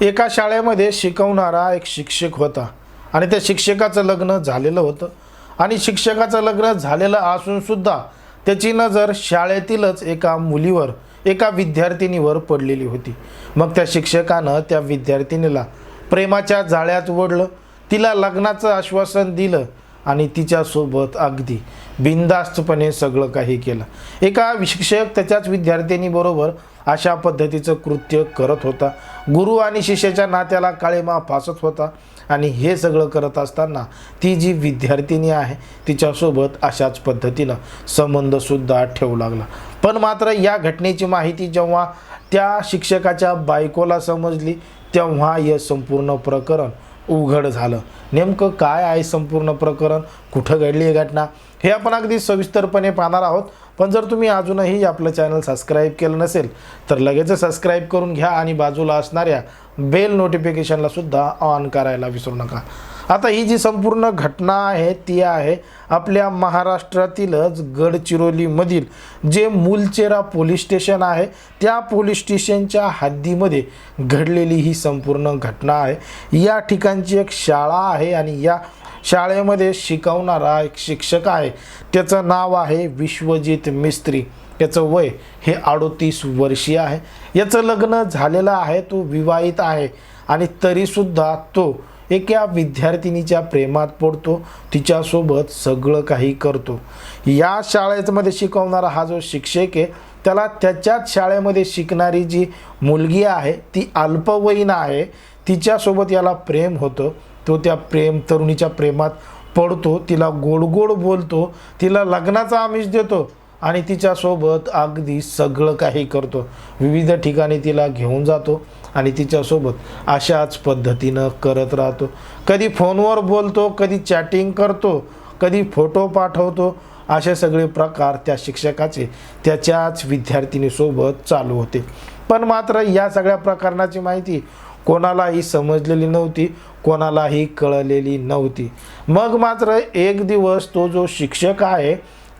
एका शाळेमध्ये शिकवणारा एक शिक्षक होता. आणि त्या शिक्षकाचं लग्न झालेलं होतं. आणि शिक्षकाचं लग्न झालेलं असूनसुद्धा त्याची नजर शाळेतीलच एका मुलीवर एका विद्यार्थिनीवर पडलेली होती. मग त्या शिक्षकानं त्या विद्यार्थिनीला प्रेमाच्या जाळ्यात ओढलं. तिला लग्नाचं आश्वासन दिलं. आणि तिच्यासोबत अगदी बिनधास्तपणे सगळं काही केलं. एका शिक्षक त्याच्याच विद्यार्थिनीबरोबर अशा पद्धतीचं कृत्य करत होता. गुरु आणि शिष्याच्या नात्याला काळेमा फासत होता आणि हे सगळं करत असताना ती जी विद्यार्थिनी आहे तिच्यासोबत अशाच पद्धतीनं संबंधसुद्धा ठेवू लागला. पण मात्र या घटनेची माहिती जेव्हा त्या शिक्षकाच्या बायकोला समजली तेव्हा हे संपूर्ण प्रकरण उघड झालं. नेमकं काय आहे संपूर्ण प्रकरण? कुठं घडली आहे घटना? हे आपण अगदी सविस्तरपणे पाहणार आहोत. पण जर तुम्ही अजूनही आपलं चॅनल सबस्क्राईब केलं नसेल तर लगेच सबस्क्राईब करून घ्या आणि बाजूला असणाऱ्या बेल नोटिफिकेशनला सुद्धा ऑन करायला विसरू नका. आता ही जी संपूर्ण घटना आहे ती आहे आपल्या महाराष्ट्रातीलच गडचिरोलीमधील जे मुलचेरा पोलीस स्टेशन आहे त्या पोलीस स्टेशनच्या हद्दीमध्ये घडलेली ही संपूर्ण घटना आहे. या ठिकाणची एक शाळा आहे आणि या शाळेमध्ये शिकवणारा एक शिक्षक आहे. त्याचं नाव आहे विश्वजित मिस्त्री. त्याचं वय हे अडोतीस वर्षीय आहे. याचं लग्न झालेलं आहे तो विवाहित आहे आणि तरीसुद्धा तो एका विद्यार्थिनीच्या प्रेमात पडतो? तिच्यासोबत सगळं काही करतो. या शाळेमध्ये शिकवणारा हा जो शिक्षक आहे त्याला त्याच्याच शाळेमध्ये शिकणारी जी मुलगी आहे ती अल्पवयीन आहे तिच्यासोबत याला प्रेम होतं. तो त्या प्रेम तरुणीच्या प्रेमात पडतो. तिला गोड गोड बोलतो. तिला लग्नाचा आमिष देतो. आणि तिच्यासोबत अगदी सगळं काही करतो. विविध ठिकाणी तिला घेऊन जातो आणि तिच्यासोबत अशाच पद्धतीनं करत राहतो. कधी फोनवर बोलतो कधी चॅटिंग करतो कधी फोटो पाठवतो असे सगळे प्रकार त्या शिक्षकाचे त्याच्याच विद्यार्थिनीसोबत चालू होते. पण मात्र या सगळ्या प्रकरणाची माहिती कोणालाही समजलेली नव्हती कोणालाही कळलेली नव्हती. मग मात्र एक दिवस तो जो शिक्षक आहे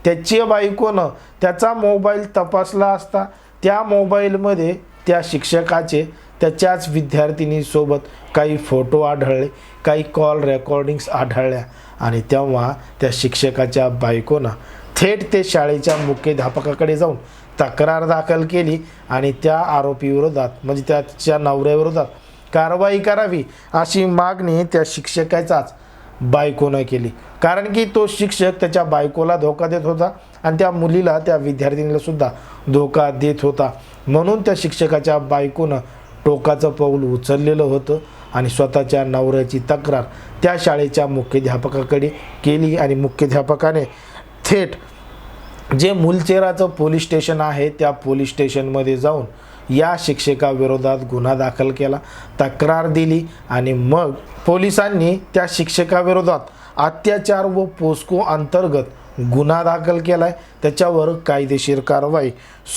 त्याची बायकोनं त्याचा मोबाईल तपासला असता त्या मोबाईलमध्ये त्या शिक्षकाचे त्याच्याच विद्यार्थिनीसोबत काही फोटो आढळले काही कॉल रेकॉर्डिंग्स आढळल्या आणि तेव्हा त्या शिक्षकाच्या बायकोनं थेट ते शाळेच्या मुख्याध्यापकाकडे जाऊन तक्रार दाखल केली आणि त्या आरोपीविरोधात म्हणजे त्याच्या नवऱ्याविरोधात कारवाई करावी अशी मागणी त्या शिक्षकाचाच बायकोनं केली. कारण की तो शिक्षक त्याच्या बायकोला धोका देत होता आणि त्या मुलीला त्या विद्यार्थिनीला सुद्धा धोका देत होता. म्हणून त्या शिक्षकाच्या बायकोनं टोकाचं पाऊल उचललेलं होतं आणि स्वतःच्या नवऱ्याची तक्रार त्या शाळेच्या मुख्याध्यापकाकडे केली आणि मुख्याध्यापकाने थेट जे मुलचेराचं पोलीस स्टेशन आहे त्या पोलीस स्टेशनमध्ये जाऊन या शिक्षकाविरोधात गुन्हा दाखल केला तक्रार दिली आणि मग पोलिसांनी त्या शिक्षकाविरोधात अत्याचार व पोस्को अंतर्गत गुन्हा दाखल केला आहे त्याच्यावर कायदेशीर कारवाई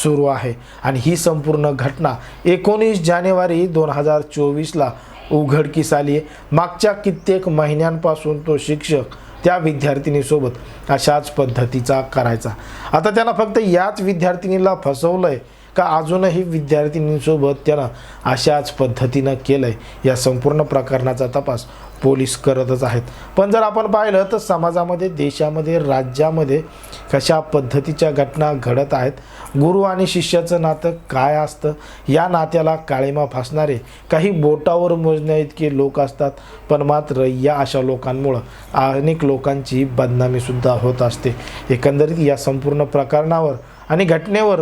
सुरू आहे आणि ही संपूर्ण घटना एकोणीस जानेवारी दोन हजार चोवीसला उघडकीस आली आहे मागच्या कित्येक महिन्यांपासून तो शिक्षक त्या विद्यार्थिनीसोबत अशाच पद्धतीचा करायचा. आता त्याला फक्त याच विद्यार्थिनीला फसवलं आहे का अजूनही विद्यार्थिनींसोबत त्यानं अशाच पद्धतीनं केलं आहे या संपूर्ण प्रकरणाचा तपास पोलीस करतच आहेत. पण जर आपण पाहिलं तर समाजामध्ये देशामध्ये राज्यामध्ये कशा पद्धतीच्या घटना घडत आहेत? गुरु आणि शिष्याचं नातं काय असतं? या नात्याला काळीमा फासणारे काही बोटावर मोजण्या इतके लोक असतात पण मात्र या अशा लोकांमुळं अनेक लोकांची बदनामीसुद्धा होत असते. एकंदरीत या संपूर्ण प्रकरणावर आणि घटनेवर